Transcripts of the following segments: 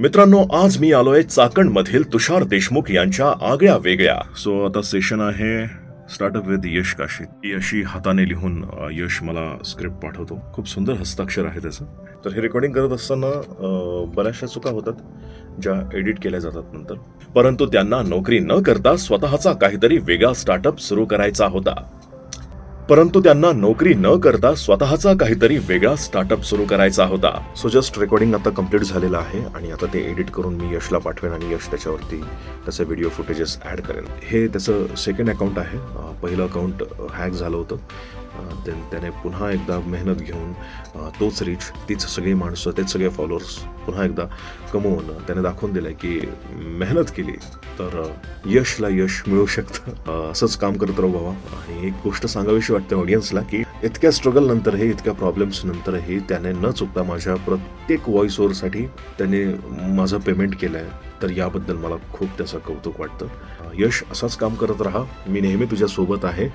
मित्रांनो आज मी आलोय चाकण मधील तुषार देशमुख यांच्या आगळ्या वेगळ्या. सो आता सेशन आहे स्टार्टअप विथ यश काशी यशी हाताने लिहून यश मला स्क्रिप्ट पाठवतो. खूप सुंदर हस्ताक्षर आहे त्याचं. तर हे रेकॉर्डिंग करत असताना बऱ्याचशा चुका होतात ज्या एडिट केल्या जातात नंतर. परंतु त्यांना नोकरी न करता स्वतःचा काहीतरी वेगळा स्टार्टअप सुरू करायचा होता. परंतु त्यांना नोकरी न करता स्वतःचा काहीतरी वेगळा स्टार्टअप सुरू करायचा होता. सो जस्ट रेकॉर्डिंग आता कंप्लीट झालेलं आहे आणि आता ते एडिट करून मी यशला पाठवेन आणि यश त्याच्यावरती त्याचे व्हिडिओ फुटेजेस ॲड करेन. हे त्याचं सेकंड अकाउंट आहे. पहिलं अकाउंट हॅक झालं होतं. अं, त्याने पुन्हा एकदा मेहनत घेऊन तोच रीच तीच सगळी माणसं तेच सगळे फॉलोअर्स पुन्हा एकदा कमवून त्याने दाखवून दिलंय की मेहनत केली तर यशला यश मिळू शकतं. असंच काम करत राहू बाबा. आणि एक गोष्ट सांगावीशी वाटते ऑडियन्सला की इतक्या स्ट्रगल नंतरही इतक्या प्रॉब्लेम्स नंतरही त्याने न चुकता माझ्या प्रत्येक व्हॉइस ओव्हरसाठी त्याने माझं पेमेंट केलं आहे तर याबद्दल मला खूप त्याचं कौतुक वाटतं. यश असाच काम करत राहा. मी नेहमी तुझ्यासोबत आहे.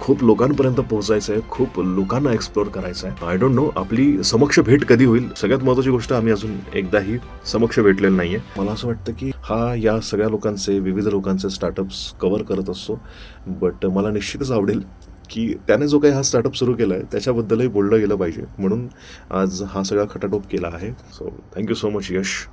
खूप लोकांपर्यंत पोहोचायचं आहे खूप लोकांना एक्सप्लोर करायचं आहे आय डोंट नो आपली समक्ष भेट कधी होईल? सगळ्यात महत्त्वाची गोष्ट आम्ही अजून अजून एकदाही समक्ष भेटलेलं नाहीये. मला असं वाटतं की हा या सगळ्या लोकांचे विविध लोकांचे स्टार्टअप्स कव्हर करत असतो. बट मला निश्चितच आवडेल की त्याने जो काही हा स्टार्टअप सुरू केला आहे त्याच्याबद्दलही बोललं गेलं पाहिजे. म्हणून आज हा सगळा खटाटोप केला आहे. So thank you so much Yash